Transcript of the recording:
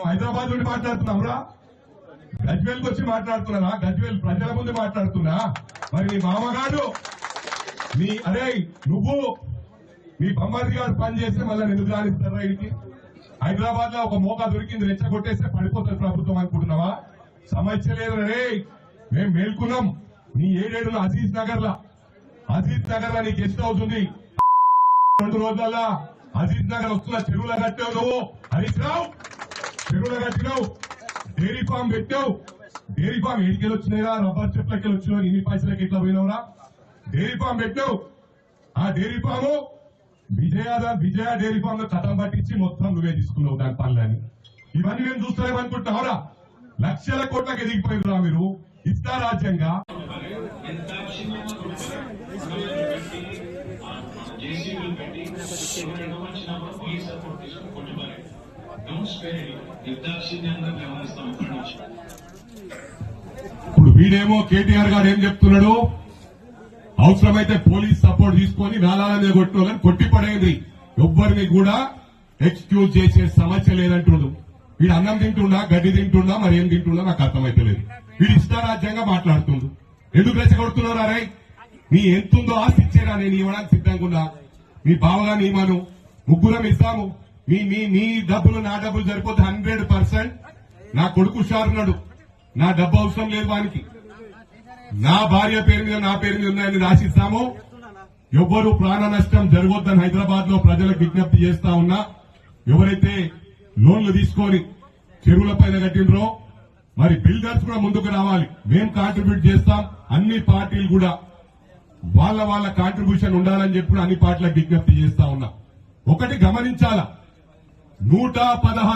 నువ్వు హైదరాబాద్ నుండి మాట్లాడుతున్నావురా? గజ్వేల్కి వచ్చి మాట్లాడుతున్నారా గజ్వేల్ ప్రజల ముందు మాట్లాడుతున్నా? మరి నీ మామగాడు నీ అరే నువ్వు మీ బొమ్మది గారు పని చేస్తే మళ్ళీ ఎందుకు రాణిస్తారా ఇంటికి హైదరాబాద్లో ఒక మోకా దొరికింది రెచ్చగొట్టేస్తే పడిపోతుంది ప్రభుత్వం అనుకుంటున్నావా? సమస్య లేదు రే మేము మేల్కున్నాం. నీ ఏడేడులో అజీజ్ నగర్ లా అజీజ్ నగర్ లా నీ గెస్ట్ హౌస్ ఉంది రెండు రోజుల అజీజ్ నగర్ వస్తున్న చెరువుల కట్టావు నువ్వు. హరీష్ రావు. కట్టినావు డైరీ ఫామ్ పెట్టావు? డైరీ ఫామ్ ఏడికెళ్ళి వచ్చినాయిరా రబ్బర్ చెట్లకి వచ్చినావు ఇన్ని పైసలకి ఎట్లా పోయినావురా? డైరీ ఫామ్ పెట్టావు? ఆ డైరీ ఫాము విజయాద విజయ డైరీ ఫామ్లో చట్టం పట్టించి మొత్తం నువ్వే తీసుకున్నావు దాని పనులని. ఇవన్నీ మేము చూస్తారేమనుకుంటున్నావురా లక్షల కోట్లకి ఎదిగిపోయినరా మీరు. ఇస్తా రాజ్యంగా. జేసీబీలు పెట్టి ఎవరైనా వచ్చినప్పుడు పోలీస్ సపోర్ట్ తీసుకుని కొట్టుకోవాలి ఇప్పుడు వీడేమో కేటీఆర్ గారు ఏం చెప్తున్నాడు? అవసరమైతే పోలీస్ సపోర్ట్ తీసుకొని వేలాలని కొట్టిన వాళ్ళని కొట్టి పడేది ఎవ్వరిని కూడా ఎక్స్క్యూజ్ చేసే సమస్య లేదంటుండు. వీడు అన్నం తింటున్నా గడ్డి తింటున్నా మరి ఏం తింటున్నా నాకు అర్థమైతలేదు. వీడు ఇష్టారాజ్యంగా మాట్లాడుతుండు. ఎందుకు రెచ్చగొడుతున్నారా రై? నీ ఎంతుందో ఆస్తి ఇచ్చేరా నేను ఇవ్వడానికి సిద్ధంగా ఉన్నా. మీ బావగా నీమను ముగ్గురం ఇస్తాము. మీ మీ మీ డబ్బులు నా డబ్బులు సరిపోతే హండ్రెడ్ పర్సెంట్. నా కొడుకు షారున్నాడు నా డబ్బు అవసరం లేదు వానికి. నా భార్య పేరు మీద నా పేరు మీద ఉన్నాయని రాసిస్తాము. ఎవరు ప్రాణ నష్టం జరగొద్దని హైదరాబాద్లో ప్రజలకు విజ్ఞప్తి చేస్తా ఉన్నా. ఎవరైతే లోన్లు తీసుకొని చెరువుల పైన కట్టినరో మరి బిల్డర్స్ కూడా ముందుకు రావాలి. మేం కాంట్రిబ్యూట్ చేస్తాం. అన్ని పార్టీలు కూడా వాళ్ళ వాళ్ళ కాంట్రిబ్యూషన్ ఉండాలని చెప్పి అన్ని పార్టీలకు విజ్ఞప్తి చేస్తా ఉన్నా. ఒకటి గమనించాలా? నూట పదహారు